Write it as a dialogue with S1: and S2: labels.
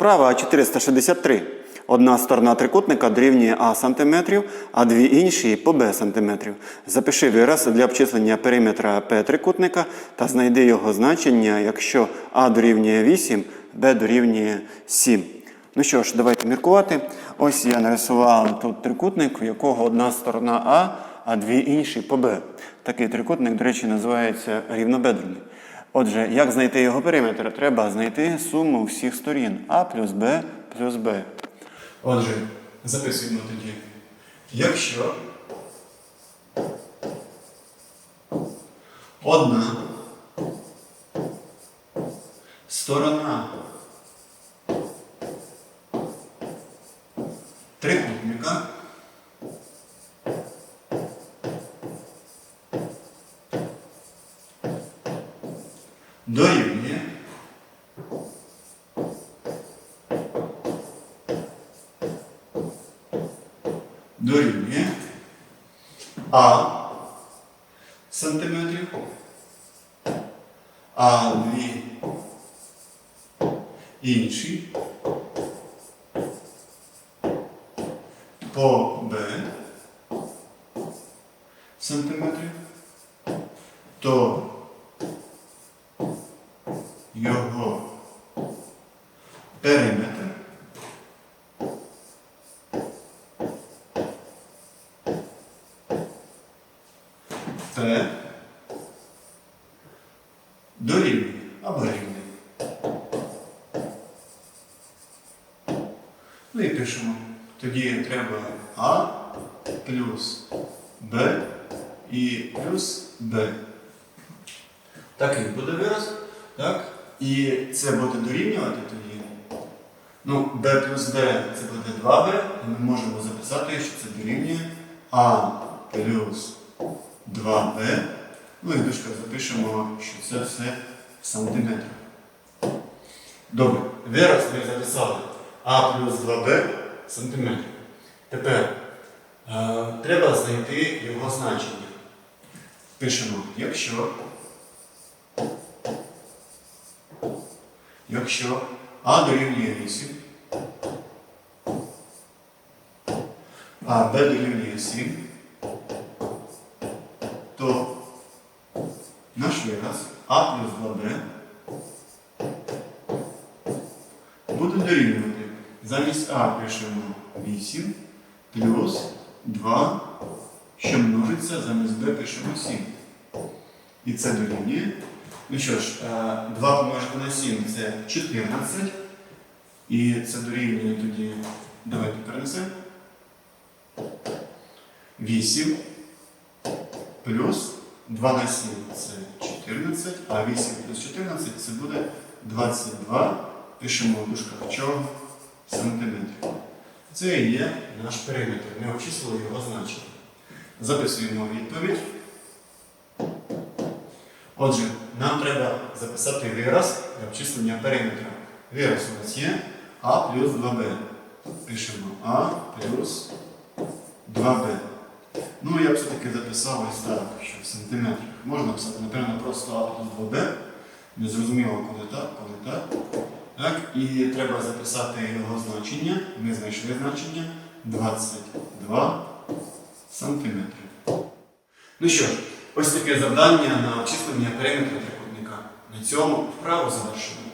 S1: Вправа 463. Одна сторона трикутника дорівнює А сантиметрів, а дві інші по Б сантиметрів. Запиши вираз для обчислення периметра П трикутника та знайди його значення, якщо А дорівнює 8, Б дорівнює 7. Ну що ж, давайте міркувати. Ось я нарисував тут трикутник, у якого одна сторона А, а дві інші по Б. Такий трикутник, до речі, називається рівнобедрений. Отже, як знайти його периметр? Треба знайти суму всіх сторін А плюс Б плюс Б.
S2: Отже, записуємо тоді. Якщо одна сторона трикутника дорівнює дорівнює А сантиметрів, а дві інші по Б сантиметрів, то його периметр Т дорівнює або рівний. Ну і пишемо. Тоді треба А плюс Б і плюс Б. Такий буде вираз. Так? І це буде дорівнювати тоді. Ну, b плюс b це буде 2b, і ми можемо записати, що це дорівнює А плюс 2b. Ну і дужках запишемо, що це все в сантиметрах. Добре, вираз ми записали А плюс 2b сантиметрів. Тепер е, треба знайти його значення. Пишемо, якщо, якщо А дорівнює 8, а Б дорівнює 7, наш вираз А плюс 2b буде дорівнювати. Замість А пишемо 8 плюс 2, що множиться, замість b пишемо 7. І це дорівнює. Ну що ж, 2 помножити на 7 це 14. І це дорівнює тоді. Давайте перенесемо. 8 плюс 2 на 7 це 14, а 8 плюс 14 це буде 22. Пишемо в дужках чого? Сантиметрів. Це і є наш периметр. Ми обчислили його значення. Записуємо відповідь. Отже, нам треба записати вираз для обчислення периметра. Вираз у нас є А плюс 2b. Пишемо А плюс 2b. Ну, я б все-таки записав ось так, що в сантиметрах. Можна писати, напевно, просто А 2 б Незрозуміло, коли так, коли так. Так, І треба записати його значення. Ми знайшли значення 22 сантиметри. Ну що ж, ось таке завдання на обчислення периметра трикутника. На цьому вправу завершуємо.